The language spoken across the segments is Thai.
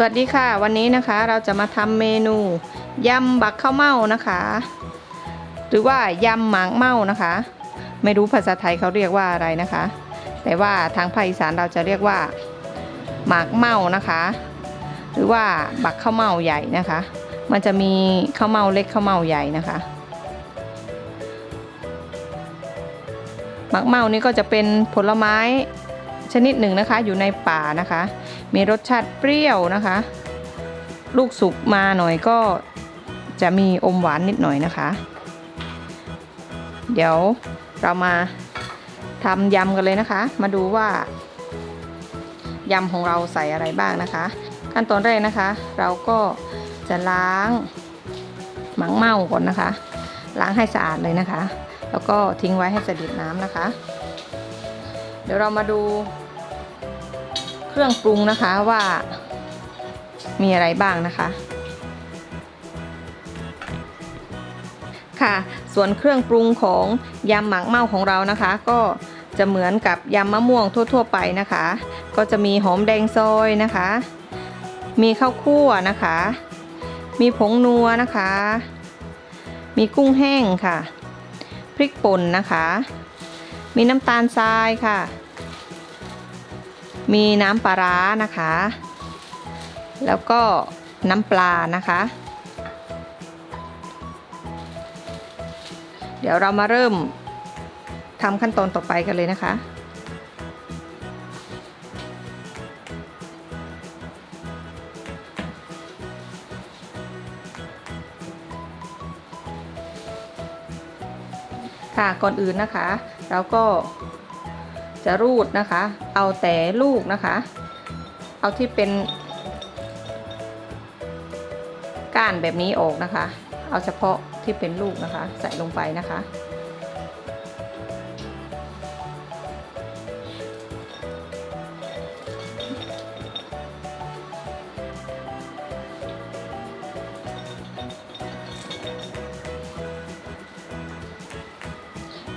สวัสดีค่ะ วันนี้นะคะเราจะมาทำเมนูยำบักข้าวเม่านะคะ หรือว่ายำหมางเม่านะคะ ไม่รู้ภาษาไทยเขาเรียกว่าอะไรนะคะ แต่ว่าทางภาคอีสานเราจะเรียกว่าหมากเม่านะคะ หรือว่าบักข้าวเม่าใหญ่นะคะ มันจะมีข้าวเม่าเล็กข้าวเม่าใหญ่นะคะหมากเม่านี่ก็จะเป็นผลไม้ชนิดหนึ่งนะคะอยู่ในป่านะคะ มีรสชาติเปรี้ยวนะคะ ลูกสุกมาหน่อยก็จะมีอมหวานนิดหน่อยนะคะ เดี๋ยวเรามาทำยำกันเลยนะคะ มาดูว่ายำของเราใส่อะไรบ้างนะคะ ขั้นตอนแรกนะคะ เราก็จะล้างหมังเม่าก่อนนะคะ ล้างให้สะอาดเลยนะคะ แล้วก็ทิ้งไว้ให้สะดิดน้ำนะคะ เดี๋ยวเรามาดู เครื่องปรุงนะคะว่ามีอะไรบ้างนะคะ ค่ะ ส่วนเครื่องปรุงของยำหมักเม่าของเรานะคะ ก็จะเหมือนกับยำมะม่วงทั่ว ๆ ไปนะคะ ก็จะมีหอมแดงซอยนะคะ มีข้าวคั่วนะคะ มีผงนัวนะคะ มีกุ้งแห้งค่ะ พริกป่นนะคะ มีน้ำตาลทรายค่ะ มีน้ำปลาร้านะคะ แล้วก็น้ำปลานะคะ เดี๋ยวเรามาเริ่มทำขั้นตอนต่อไปกันเลยนะคะค่ะก่อนอื่นนะคะ เราก็ จะรูดนะคะ เอาแต่ลูกนะคะ เอาที่เป็น ก้านแบบนี้ออกนะคะ เอาเฉพาะที่เป็นลูกนะคะ ใส่ลงไปนะคะ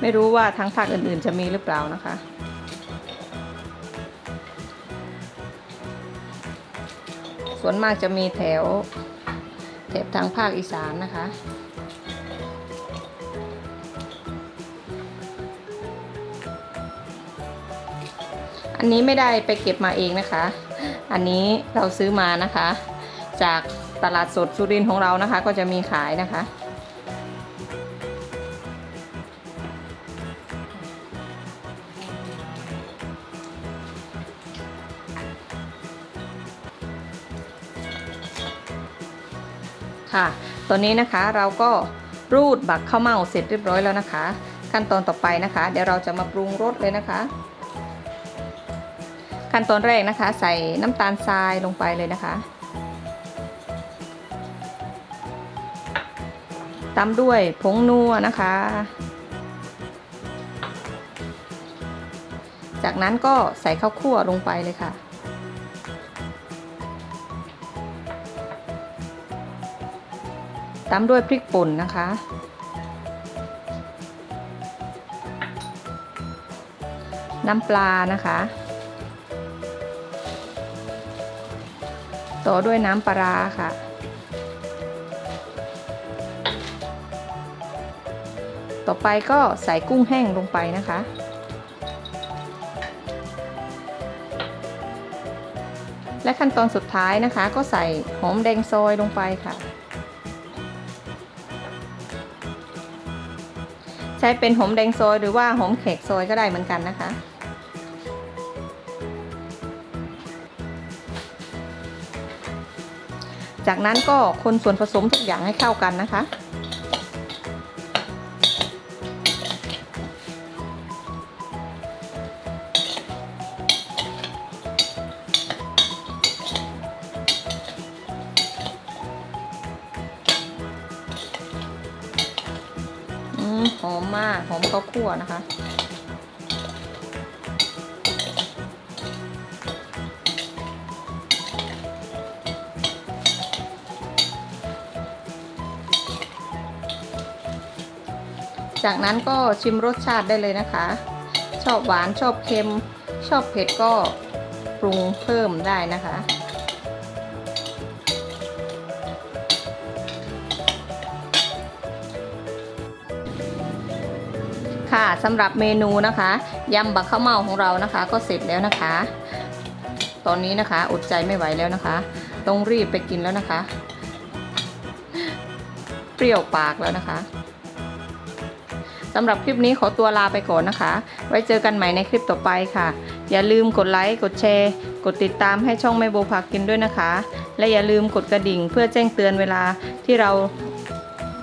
ไม่รู้ว่าทางภาคอื่นๆจะมีหรือเปล่านะคะ ส่วนมากจะมีแถวแถบทางภาคอีสานนะคะ อันนี้ไม่ได้ไปเก็บมาเองนะคะ อันนี้เราซื้อมานะคะ จากตลาดสดสุรินทร์ของเรานะคะ ก็จะมีขายนะคะ ค่ะ ตัวนี้นะคะเราก็รูดบักข้าวเม่าเสร็จเรียบร้อยแล้วนะคะ ขั้นตอนต่อไปนะคะ เดี๋ยวเราจะมาปรุงรสเลยนะคะ ขั้นตอนแรกนะคะ ใส่น้ำตาลทรายลงไปเลยนะคะตามด้วยผงนัวนะคะ จากนั้นก็ใส่ข้าวคั่วลงไปเลยค่ะ ตามด้วยพริกป่นนะคะ น้ำปลานะคะ ต่อด้วยน้ำปลาค่ะ ต่อไปก็ใส่กุ้งแห้งลงไปนะคะและขั้นตอนสุดท้ายนะคะ ก็ใส่หอมแดงซอยลงไปค่ะ ใช้เป็นหอมแดงซอยหรือว่าหอมแขกซอยก็ได้เหมือนกันนะคะ จากนั้นก็คนส่วนผสมทุกอย่างให้เข้ากันนะคะ มากหอมข้าวคั่วนะคะ จากนั้นก็ชิมรสชาติได้เลยนะคะ ชอบหวานชอบเค็ม ชอบเผ็ดก็ปรุงเพิ่มได้นะคะ ค่ะสำหรับเมนูนะคะยำบักข้าวเมาของเรานะคะ ก็เสร็จแล้วนะคะ ตอนนี้นะคะอดใจไม่ไหวแล้วนะคะ ต้องรีบไปกินแล้วนะคะ เปรี้ยวปากแล้วนะคะสำหรับคลิปนี้ขอตัวลาไปก่อนนะคะ ไว้เจอกันใหม่ในคลิปต่อไปค่ะ อย่าลืมกดไลค์ กดแชร์ กดติดตามให้ช่องแม่โบพากินด้วยนะคะ และอย่าลืมกดกระดิ่งเพื่อแจ้งเตือนเวลาที่เรา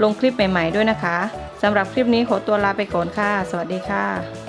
ลงคลิปใหม่ ๆ ด้วยนะคะ สำหรับคลิปนี้ขอตัวลาไปก่อนค่ะ สวัสดีค่ะ